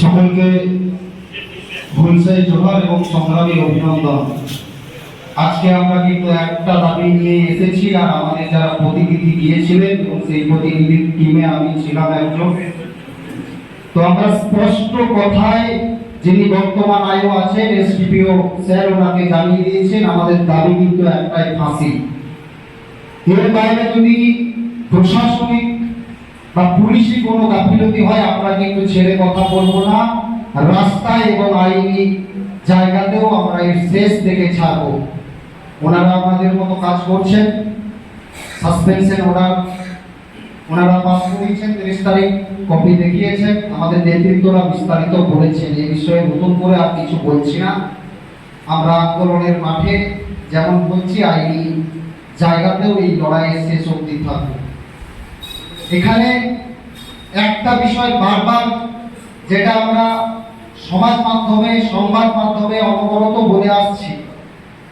সকলকে ভুলসাই জোহার এবং সংগ্রামী অভিনন্দন। আজকে আমরা কিন্তু একটা দাবি নিয়ে এসেছি আর আমাদের যারা প্রতিনিধি গিয়েছিলেন এবং সেই প্রতিনিধি টিমে আমি ছিলাম একজন। তো আমরা স্পষ্ট কথায় যিনি বর্তমান আয়ু আছেন, এসডিপিও স্যার, ওনাকে জানিয়ে দিয়েছেন, আমাদের দাবি কিন্তু একটাই ফাঁসি। এর বাইরে যদি প্রশাসনিক বা পুলিশি কোনো গাফিলতি হয় আমরা কিন্তু ছেড়ে কথা বলব না। রাস্তায় এবং আইনি জায়গাতেও আমরা এর শেষ দেখে ছাড়বো। ওনারা আমাদের মতো কাজ করছেন। সাসপেনশন অর্ডার ওনারা পাস করেছেন তিরিশ তারিখ কপি দেখিয়েছেন। আমাদের নেতৃত্বরা বিস্তারিত বলেছেন। এই বিষয়ে নতুন করে আর কিছু বলছি না। আমরা আন্দোলনের মাঠে যেমন বলছি, আইনি জায়গাতেও এই থাকব এখানে একটা বিষয় বারবার যেটা আমরা সমাজ মাধ্যমে, সংবাদ মাধ্যমে অনবরত বলে আসছি।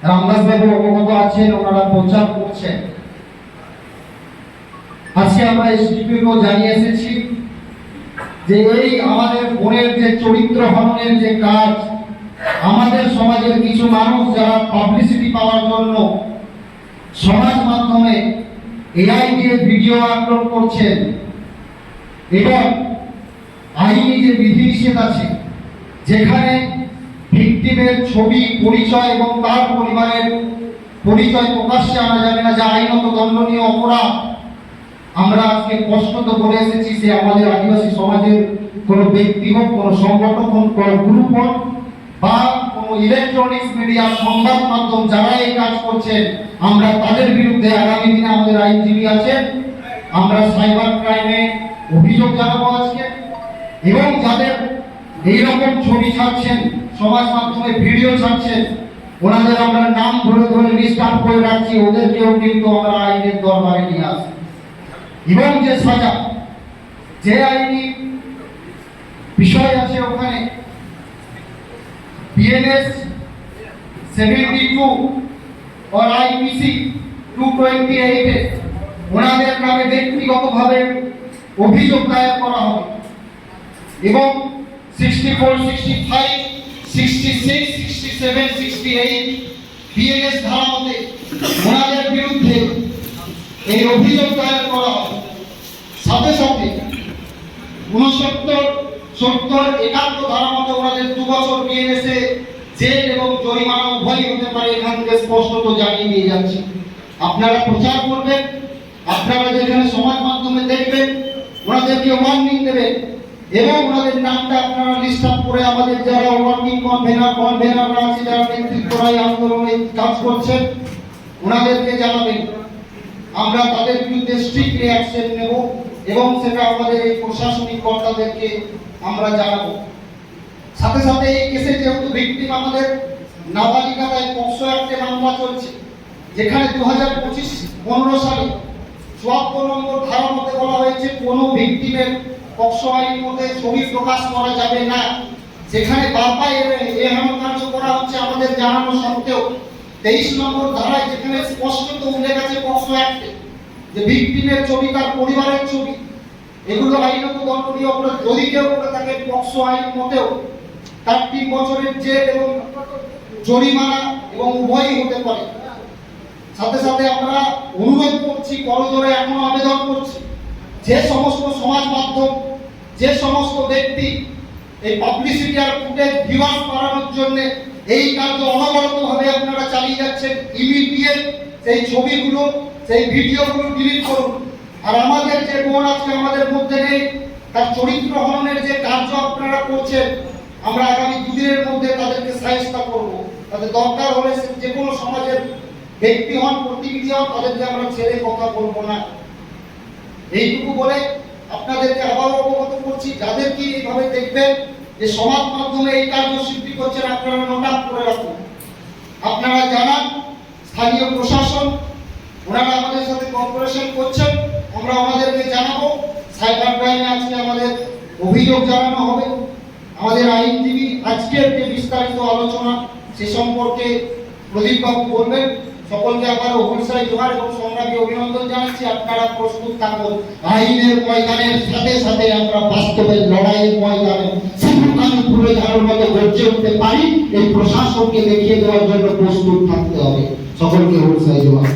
রামদাস বাবু অবগত আছেন, ওনারা প্রচার করছেন। আজকে আমরা এসডিপিও জানিয়ে এসেছি যে এই আমাদের বোনের যে চরিত্র হননের যে কাজ, আমাদের সমাজের কিছু মানুষ যারা পাবলিসিটি পাওয়ার জন্য সমাজ মাধ্যমে এআই দিয়ে ভিডিও আপলোড করছেন। এবং আইনি যে বিধিনিষেধ আছে, যেখানে ভিকটিমের ছবি, পরিচয় এবং তার পরিবারের পরিচয় প্রকাশ্যে আনা যাবে না যা আইনত দণ্ডনীয় অপরাধ। আমরা আজকে স্পষ্টত বলে এসেছি সে আমাদের আদিবাসী সমাজের কোনো ব্যক্তি হোক, কোনো সংগঠন কোনো গ্রুপ হোক, বা ইলেকট্রনিক্স মিডিয়া সংবাদ মাধ্যম যারা এই কাজ করছেন, আমরা তাদের বিরুদ্ধে আগামী দিনে আমাদের আইনজীবী আছেন। আমরা সাইবার ক্রাইমে অভিযোগ জানাব আজকে। এবং যাদের এইরকম ছবি ছাড়ছেন, সমাজ মাধ্যমে ভিডিও ছাড়ছেন, ওনাদের আমরা নাম ধরে ধরে লিস্ট করে রাখছি, ওদেরকেও কিন্তু আমরা আইনের দরবারে নিয়ে আসি এবং যে সাজা, যে আইনি বিষয় আছে ওখানে seventy two or IPC two twenty এইটে ওনাদের নামে ব্যক্তিগতভাবে অভিযোগ দায়ের করা হবে। এবং sixty four sixty five sixty six sixty seven sixty eight BNS ধারা মতে ওনাদের বিরুদ্ধে এই অভিযোগ দায়ের করা হবে। সাথে সাথে উনসত্তর সত্তর একান্ন ধারা মতো ওনাদের দু বছর বিএনএসে জেল এবং জরিমানা উভয়ই হতে পারে, এখান থেকে স্পষ্টত জানিয়ে দিয়ে যাচ্ছি। আপনারা প্রচার করবেন, আপনারা যেখানে সমাজ মাধ্যমে দেখবেন, ওনাদেরকে ওয়ার্নিং দেবেন এবং ওনাদের নামটা আপনারা লিস্ট আপ করে আমাদের যারা ওয়ার্কিং কনভেনার কনভেনাররা আছে, যারা নেতৃত্বরা আন্দোলনে কাজ করছেন, ওনাদেরকে জানাবেন। আমরা তাদের বিরুদ্ধে স্ট্রিক্ট রিয়াকশন নেব। এবং সেটা আমাদের এই প্রশাসনিক কর্তাদেরকে আমরা জানাব। সাথে সাথে এই কেসে যেহেতু ভিকটিম আমাদের নাবালিকা তাই পক্সো অ্যাক্টে মামলা চলছে, যেখানে দু হাজার পঁচিশ পনেরো সালে চুয়াত্তর নম্বর ধারা মতে বলা হয়েছে, কোনো ভিকটিমের পক্সো আইন মতে ছবি প্রকাশ করা যাবে না। যেখানে বারবার এহেন কার্য করা হচ্ছে আমাদের জানানো সত্ত্বেও, তেইশ নম্বর ধারায় যেখানে স্পষ্টত উল্লেখ আছে পক্সো অ্যাক্টে যে ভিকটিমের ছবি, তার পরিবারের ছবি, এগুলো আইনত দণ্ডনীয় অপরাধ যদি কেউ করে থাকে পক্সো আইন মতেও তার তিন বছরের জেল এবং জরিমানা এবং উভয়ই হতে পারে। সাথে সাথে আমরা অনুরোধ করছি করজোরে এখনও আবেদন করছি, যে সমস্ত সমাজ মাধ্যম, যে সমস্ত ব্যক্তি এই পাবলিসিটি আর ফুটেজ ভিউয়ার্স বাড়ানোর জন্য এই কার্য অনবরতভাবে আপনারা চালিয়ে যাচ্ছেন ইমিডিয়েট সেই ছবিগুলো সেই ভিডিওগুলো ডিলিট করুন। আর আমাদের যে বোন আজকে আমাদের মধ্যে নেই, তার চরিত্র হননের যে কার্য আপনারা করছেন, আমরা আগামী দুদিনের মধ্যে তাদেরকে সাহিস্তা করব। তাদের দরকার হলে যে কোনো সমাজের ব্যক্তি হন, প্রতিনিধি হন, তাদেরকে আমরা ছেড়ে কথা বলব না। এইটুকু বলে আপনাদেরকে আবার অবগত করছি যাদেরকে এইভাবে দেখবেন যে সমাজ মাধ্যমে এই কার্যসিদ্ধি করছেন, আপনারা নোটাপ করে রাখুন। আপনারা জানান, স্থানীয় প্রশাসন ওনারা আমাদের সাথে কর্পোরেশন করছেন আমরা আমাদেরকে জানাব। সাইবার ক্রাইমে আজকে আমাদের অভিযোগ জানানো হবে। আমাদের আইনজীবী আজকের যে বিস্তারিত আলোচনা সে সম্পর্কে প্রদীপবাবু বলবেন। সকলকে আবার অবশ্যই জোহার এবং সংগ্রামী অভিনন্দন জানাচ্ছি। আপনারা প্রস্তুত থাকুন। আইনের ময়দানের সাথে সাথে আমরা বাস্তবের লড়াইয়ের ময়দানে পুরো ঝাড়ুর মতো গর্জে উঠতে পারি। এই প্রশাসনকে দেখিয়ে দেওয়ার জন্য প্রস্তুত থাকতে হবে। সকলকে অবশ্যই জোহার।